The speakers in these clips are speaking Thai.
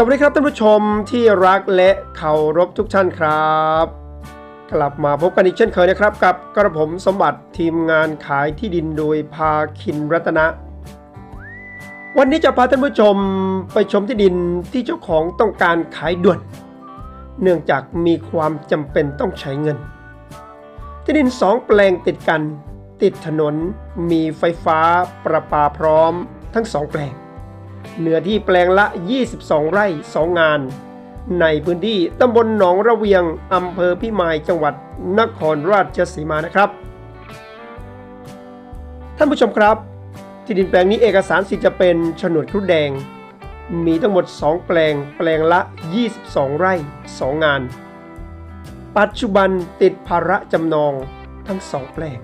สวัสดีครับท่านผู้ชมที่รักและเคารพทุกท่านครับ กลับมาพบกันอีกเช่นเคยนะครับ กับกระผมสมบัติทีมงานขายที่ดินโดยพาคินรัตนะ วันนี้จะพาท่านผู้ชมไปชมที่ดินที่เจ้าของต้องการขายด่วน เนื่องจากมีความจำเป็นต้องใช้เงิน ที่ดินสองแปลงติดกัน ติดถนนมีไฟฟ้าประปาพร้อมทั้งสองแปลง เนื้อที่แปลงละ 22 ไร่ 2 งาน ในพื้นที่ตำบลหนองระเวียงอำเภอพิมายจังหวัดนครราชสีมานะครับ ท่านผู้ชมครับ ที่ดินแปลงนี้เอกสารสิทธิ์จะเป็นโฉนดครุฑแดง มีทั้งหมด 2 แปลง แปลงละ 22 ไร่ 2 งาน ปัจจุบันติดภาระจำนองทั้ง 2 แปลง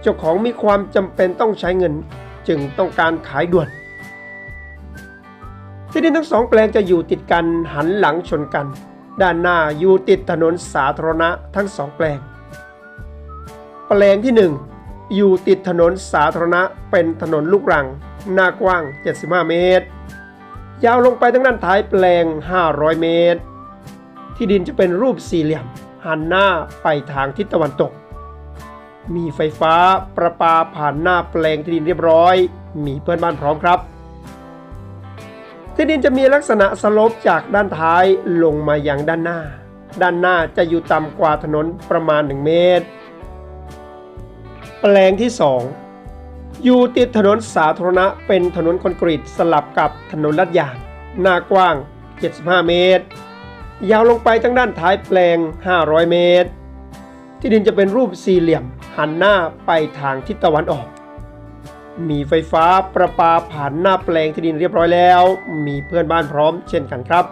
เจ้าของมีความจำเป็นต้องใช้เงินจึงต้องการขายด่วน ที่ดินทั้งสองแปลงจะอยู่ติดกันหันหลังชนกัน ด้านหน้าอยู่ติดถนนสาธารณะทั้งสองแปลง แปลงที่ 1 อยู่ติดถนนสาธารณะเป็นถนนลูกรัง หน้ากว้าง 75 เมตร ยาวลงไปทั้งด้านท้ายแปลง 500 เมตร ที่ดินจะเป็นรูปสี่เหลี่ยม หันหน้าไปทางทิศตะวันตก มีไฟฟ้าประปาผ่านหน้าแปลงที่ดินเรียบร้อย มีเพื่อนบ้านพร้อมครับ ที่ดินจะมีลักษณะสลปจากด้านท้ายลงมาอยังด้านหน้า ด้านหน้าจะอยู่ต่ำกว่าถนนประมาณ 1 เมตร แปลงที่ 2 อยู่ติดถนนสาธารณะเป็นถนนคอนกรีตสลับกับถนนลาดยาง หน้ากว้าง 75 เมตร ยาวลงไปทั้งด้านท้ายแปลง 500 เมตร ที่ดินจะเป็นรูปสี่เหลี่ยมหันหน้าไปทางทิศตะวันออก มีไฟฟ้าประปาผ่านหน้าแปลงที่ดินเรียบร้อยแล้ว มีเพื่อนบ้านพร้อมเช่นกันครับ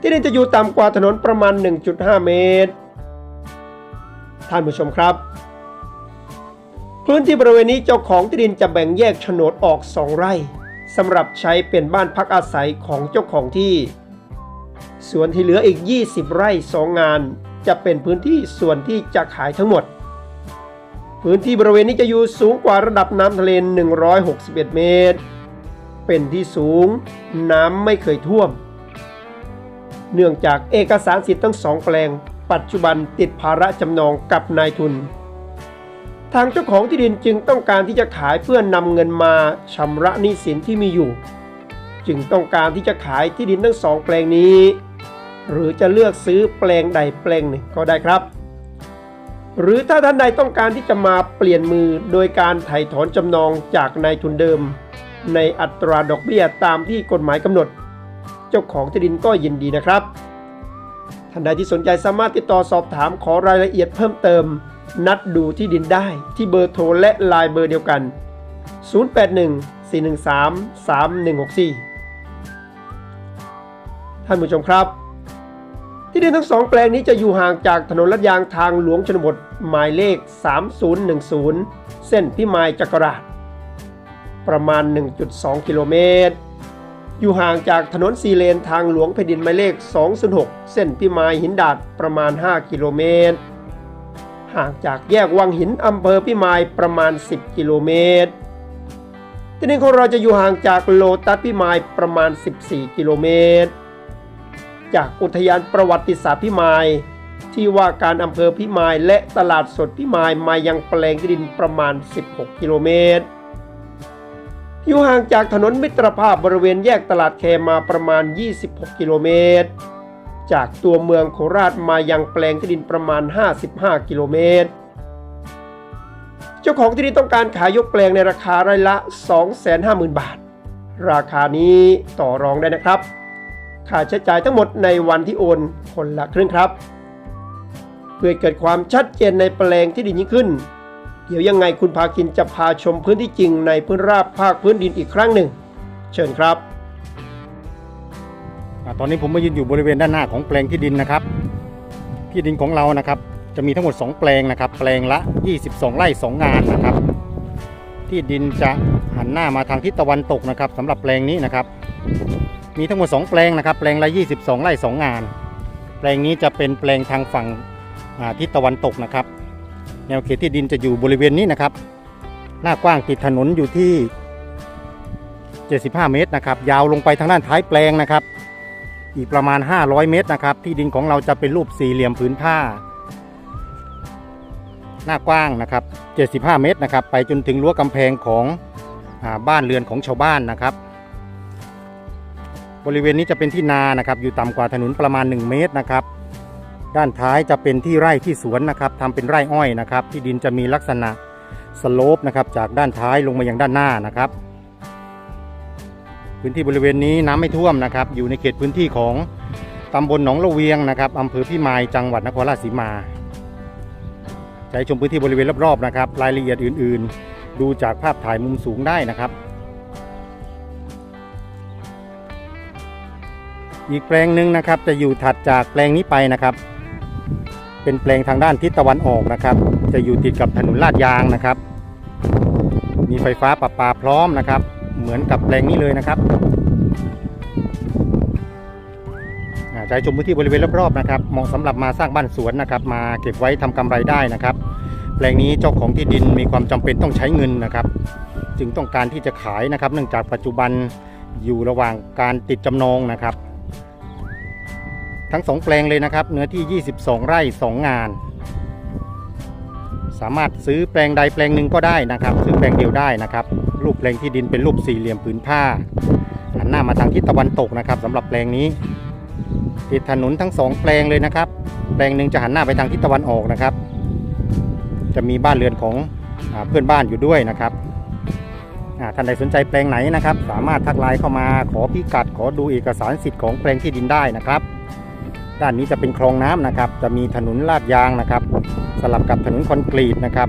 ที่ดินจะอยู่ต่ำกว่าถนนประมาณ 1.5 เมตร ท่านผู้ชมครับ พื้นที่บริเวณนี้เจ้าของที่ดินจะแบ่งแยกโฉนดออก 2 ไร่สำหรับใช้เป็นบ้านพักอาศัยของเจ้าของที่ ส่วนที่เหลืออีก 20 ไร่ 2 งาน จะเป็นพื้นที่ส่วนที่จะขายทั้งหมด พื้นที่บริเวณนี้จะอยู่สูงกว่าระดับน้ำทะเล 161 เมตร เป็นที่สูงน้ำไม่เคยท่วม เนื่องจากเอกสารสิทธิ์ทั้งสองแปลง ปัจจุบันติดภาระจำนองกับนายทุน ทางเจ้าของที่ดินจึงต้องการที่จะขายเพื่อนนำเงินมาชำระหนี้สินที่มีอยู่ จึงต้องการที่จะขายที่ดินทั้งสองแปลงนี้ หรือจะเลือกซื้อแปลงใดแปลงหนึ่งก็ได้ครับ หรือถ้าท่านใดต้องการที่จะมาเปลี่ยนมือโดยการไถ่ถอนจำนองจากนายทุนเดิม ในอัตราดอกเบี้ยตามที่กฎหมายกำหนด เจ้าของที่ดินก็ยินดีนะครับ ท่านใดที่สนใจสามารถติดต่อสอบถามขอรายละเอียดเพิ่มเติม นัดดูที่ดินได้ที่เบอร์โทรและไลน์เบอร์เดียวกัน 081 413 3164 ท่านผู้ชมครับ ที่ดินทั้งสองแปลงนี้จะอยู่ห่างจากถนนลาดยางทางหลวงชนบทหมายเลข 3010 เส้นพิมายจักราช ประมาณ 1.2 กิโลเมตร อยู่ห่างจากถนนซีเลนทางหลวงแผ่นดินหมายเลข 206 เส้นพิมายหินดาดประมาณ 5 กิโลเมตร ห่างจากแยกวังหินอำเภอพิมายประมาณ 10 กิโลเมตร ที่ดินของเราจะอยู่ห่างจากโลตัสพิมายประมาณ 14 กิโลเมตร จากอุทยานประวัติศาสตร์พิมายที่ว่าการอำเภอพิมายและตลาดสดพิมายมายังแปลงที่ดินประมาณ 16 กิโลเมตร อยู่ห่างจากถนนมิตรภาพบริเวณแยกตลาดแคมาประมาณ 26 กิโลเมตร จากตัวเมืองโคราชมายังแปลงที่ดินประมาณ 55 กิโลเมตร เจ้าของที่ดินต้องการขายยกแปลงในราคาไร่ละ 250,000 บาท ราคานี้ต่อรองได้นะครับ ค่าใช้จ่ายทั้งหมดในวันที่โอนคนละครึ่งครับ เพื่อเกิดความชัดเจนในแปลงที่ดินยิ่งขึ้น เดี๋ยวยังไงคุณพาคินจะพาชมพื้นที่จริงในพื้นราบภาคพื้นดินอีกครั้งหนึ่ง เชิญครับตอนนี้ผมมายืนอยู่บริเวณด้านหน้าของแปลงที่ดินนะครับ ที่ดินของเรานะครับจะมีทั้งหมด 2 แปลงนะครับ แปลงละ 22 ไร่ 2 งานนะครับ ที่ดินจะหันหน้ามาทางทิศตะวันตกนะครับสำหรับแปลงนี้นะครับ มีทั้งหมด 2 แปลงนะครับ แปลงละ22ไร่2งาน แปลงนี้จะเป็นแปลงทางฝั่งทิศตะวันตกนะครับ แนวเขตที่ดินจะอยู่บริเวณนี้นะครับ หน้ากว้างติดถนนอยู่ที่ 75 เมตรนะครับ ยาวลงไปทางด้านท้ายแปลงนะครับ อีกประมาณ 500 เมตรนะครับ ที่ดินของเราจะเป็นรูปสี่เหลี่ยมผืนผ้า หน้ากว้างนะครับ 75 เมตรนะครับ ไปจนถึงรั้วกำแพงของอบ้านเรือนของชาวบ้านนะครับ บริเวณนี้จะเป็นที่นานะครับ อยู่ต่ำกว่าถนนประมาณ 1 เมตรนะครับ ด้านท้ายจะเป็นที่ไร่ที่สวนนะครับทำเป็นไร่อ้อยนะครับ ที่ดินจะมีลักษณะสโลปนะครับ จากด้านท้ายลงมายังด้านหน้านะครับ พื้นที่บริเวณนี้น้ำไม่ท่วมนะครับ อยู่ในเขตพื้นที่ของตำบลหนองละเวียงนะครับอำเภอพิมายจังหวัดนครราชสีมาใช้ชมพื้นที่บริเวณรอบๆนะครับ รายละเอียดอื่น ๆ ดูจากภาพถ่ายมุมสูงได้นะครับ อีกแปลงหนึ่งนะครับ จะอยู่ถัดจากแปลงนี้ไปนะครับ เป็นแปลงทางด้านทิศตะวันออกนะครับ จะอยู่ติดกับถนนลาดยางนะครับ มีไฟฟ้าประปาพร้อมนะครับ เหมือนกับแปลงนี้เลยนะครับอาใช้ชมพื้นที่บริเวณรอบๆนะครับเหมาะสำหรับมาสร้างบ้านสวนนะครับ มาเก็บไว้ทำกำไรได้นะครับ แปลงนี้เจ้าของที่ดินมีความจำเป็นต้องใช้เงินนะครับ จึงต้องการที่จะขายนะครับ เนื่องจากปัจจุบันอยู่ระหว่างการติดจำนองนะครับ ทั้งสองแปลงเลยนะครับ เนื้อที่ 22 ไร่ 2 งาน สามารถซื้อแปลงใดแปลงหนึ่งก็ได้นะครับ ซื้อแปลงเดียวได้นะครับ รูปแปลงที่ดินเป็นรูปสี่เหลี่ยมผืนผ้าหันหน้ามาทางทิศตะวันตกนะครับสำหรับแปลงนี้ติดถนนทั้งสองแปลงเลยนะครับ แปลงหนึ่งจะหันหน้าไปทางทิศตะวันออกนะครับ จะมีบ้านเรือนของอเพื่อนบ้านอยู่ด้วยนะครับอ่าท่านใดสนใจแปลงไหนนะครับ สามารถทักไลน์เข้ามาขอพิกัด ขอดูเอกสารสิทธิ์ของแปลงที่ดินได้นะครับ ด้านนี้จะเป็นคลองน้ำนะครับ จะมีถนนลาดยางนะครับ สลับกับถนนคอนกรีตนะครับ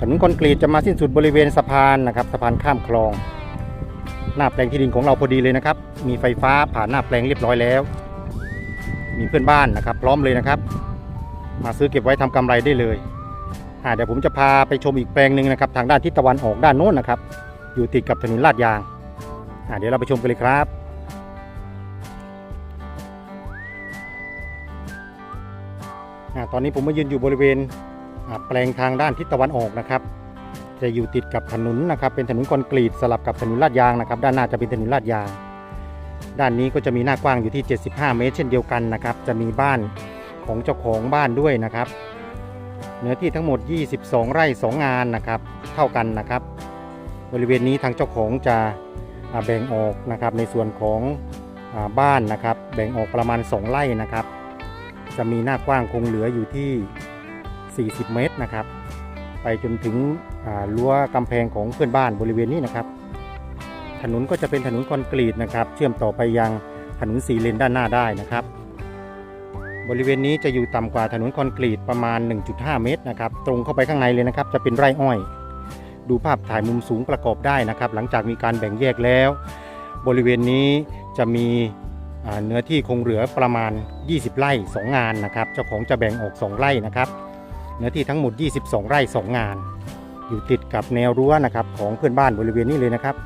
ถนนคอนกรีตจะมาสิ้นสุดบริเวณสะพานนะครับสะพานข้ามคลอง หน้าแปลงที่ดินของเราพอดีเลยนะครับ มีไฟฟ้าผ่านหน้าแปลงเรียบร้อยแล้ว มีเพื่อนบ้านนะครับ พร้อมเลยนะครับ มาซื้อเก็บไว้ทำกำไรได้เลยเดี๋ยวผมจะพาไปชมอีกแปลงหนึ่งนะครับ ทางด้านทิศตะวันออกด้านโน้นนะครับ อยู่ติดกับถนนลาดยางเดี๋ยวเราไปชมกันเลยครับ ตอนนี้ผมมายืนอยู่บริเวณแปลงทางด้านทิศตะวันออกนะครับ จะอยู่ติดกับถนนนะครับ เป็นถนนคอนกรีตสลับกับถนนลาดยางนะครับ ด้านหน้าจะเป็นถนนลาดยาง ด้านนี้ก็จะมีหน้ากว้างอยู่ที่ 75 เมตร เช่นเดียวกันนะครับ จะมีบ้านของเจ้าของบ้านด้วยนะครับ เนื้อที่ทั้งหมด 22 ไร่ 2 งานนะครับ เท่ากันนะครับ บริเวณนี้ทางเจ้าของจะแบ่งออกนะครับในส่วนของบ้านนะครับ แบ่งออกประมาณ 2 ไร่นะครับ จะมีหน้ากว้างคงเหลืออยู่ที่ 40 เมตรนะครับ ไปจนถึงรั้วกำแพงของเพื่อนบ้านบริเวณนี้นะครับ ถนนก็จะเป็นถนนคอนกรีตนะครับ เชื่อมต่อไปยังถนนสีเลนด้านหน้าได้นะครับ บริเวณนี้จะอยู่ต่ำกว่าถนนคอนกรีตประมาณ 1.5 เมตรนะครับ ตรงเข้าไปข้างในเลยนะครับ จะเป็นไร่อ้อย ดูภาพถ่ายมุมสูงประกอบได้นะครับ หลังจากมีการแบ่งแยกแล้ว บริเวณนี้จะมี เนื้อที่คงเหลือประมาณ 20 ไร่ 2 งานนะครับ เจ้าของจะแบ่งออก 2 ไร่นะครับ เนื้อที่ทั้งหมด 22 ไร่ 2 งาน อยู่ติดกับแนวรั้วนะครับของเพื่อนบ้านบริเวณนี้เลยนะครับ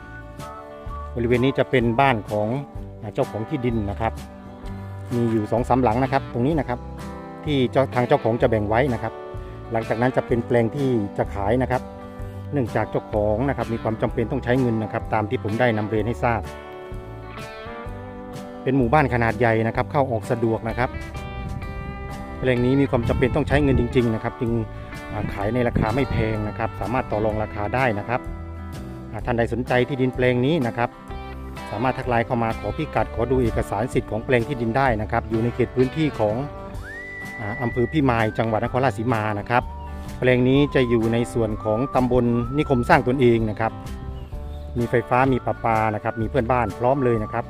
บริเวณนี้จะเป็นบ้านของเจ้าของที่ดินนะครับ มีอยู่2อสาหลังนะครับ ตรงนี้นะครับ ที่เจ้าทางเจ้าของจะแบ่งไว้นะครับ หลังจากนั้นจะเป็นแปลงที่จะขายนะครับ เนื่องจากเจ้าของนะครับมีความจำเป็นต้องใช้เงินนะครับ ตามที่ผมได้นำเรียนให้ทราบ เป็นหมู่บ้านขนาดใหญ่นะครับ เข้าออกสะดวกนะครับแปลงนี้มีความจำเป็นต้องใช้เงินจริง ๆ นะครับ จึงขายในราคาไม่แพงนะครับ สามารถต่อรองราคาได้นะครับท่านใดสนใจที่ดินแปลงนี้นะครับ สามารถทักไลน์เข้ามาขอพิกัด ขอดูเอกสารสิทธิ์ของแปลงที่ดินได้นะครับ อยู่ในเขตพื้นที่ของอ่าอำเภอพิมายจังหวัดนครราชสีมานะครับแปลงนี้จะอยู่ในส่วนของตำบลนิคมสร้างตนเองนะครับ มีไฟฟ้ามีประปานะครับ มีเพื่อนบ้านพร้อมเลยนะครับ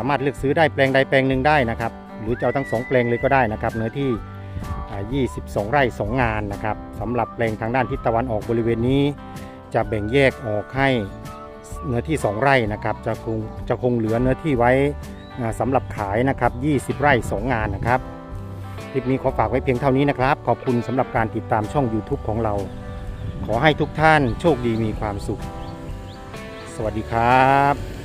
สามารถเลือกซื้อได้แปลงใดแปลงหนึ่งได้นะครับ หรือจะเอาทั้งสองแปลงเลยก็ได้นะครับ เนื้อที่ 22 ไร่ 2 งานนะครับสำหรับแปลงทางด้านทิศตะวันออกบริเวณนี้ จะแบ่งแยกออกให้เนื้อที่ 2 ไร่นะครับ จะคงจะคงเหลือเนื้อที่ไว้อ่าสำหรับขายนะครับ 20 ไร่ 2 งานนะครับคลิปนี้ขอฝากไว้เพียงเท่านี้นะครับ ขอบคุณสำหรับการติดตามช่อง YouTube ของเรา ขอให้ทุกท่านโชคดีมีความสุข สวัสดีครับ